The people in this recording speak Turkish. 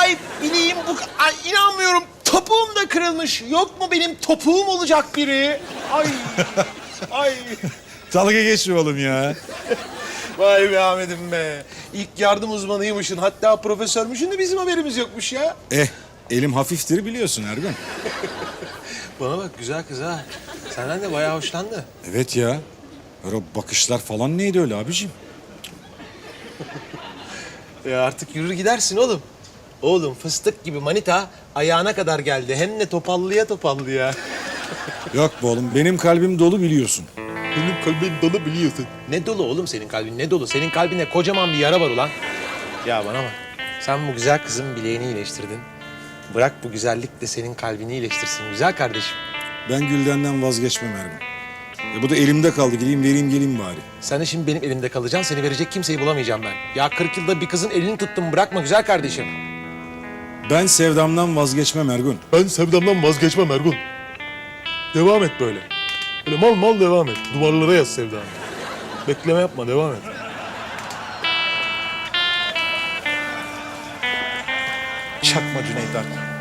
Ay bileyim bu... Ay inanmıyorum. Topuğum da kırılmış. Yok mu benim topuğum olacak biri? Ay. Ay. Dalga geçme oğlum ya. Vay be Ahmet'im be. İlk yardım uzmanıymışsın. Hatta profesörmüşsün de bizim haberimiz yokmuş ya. Eh elim hafiftir biliyorsun Ergun. Bana bak güzel kız ha. Senden de bayağı hoşlandı. Evet ya. Öyle bakışlar falan neydi öyle abiciğim? Ya artık yürür gidersin oğlum. Oğlum fıstık gibi manita ayağına kadar geldi. Hem de topallıya topallıya. Yok be oğlum benim kalbim dolu biliyorsun. Benim kalbim dolu biliyorsun. Ne dolu oğlum senin kalbin ne dolu? Senin kalbinde kocaman bir yara var ulan. Ya bana bak. Sen bu güzel kızın bileğini iyileştirdin. Bırak bu güzellik de senin kalbini iyileştirsin güzel kardeşim. Ben Gülden'den vazgeçmem Ergun. E bu da elimde kaldı gideyim vereyim geleyim bari. Sen de şimdi benim elimde kalacaksın. Seni verecek kimseyi bulamayacağım ben. Ya 40 yılda bir kızın elini tuttum bırakma güzel kardeşim. Ben sevdamdan vazgeçmem Ergun. Ben sevdamdan vazgeçmem Ergun. Devam et böyle. Böyle mal mal devam et. Duvarlara yaz sevdanı. Bekleme yapma, devam et. Çakma Cüneyt Arkın.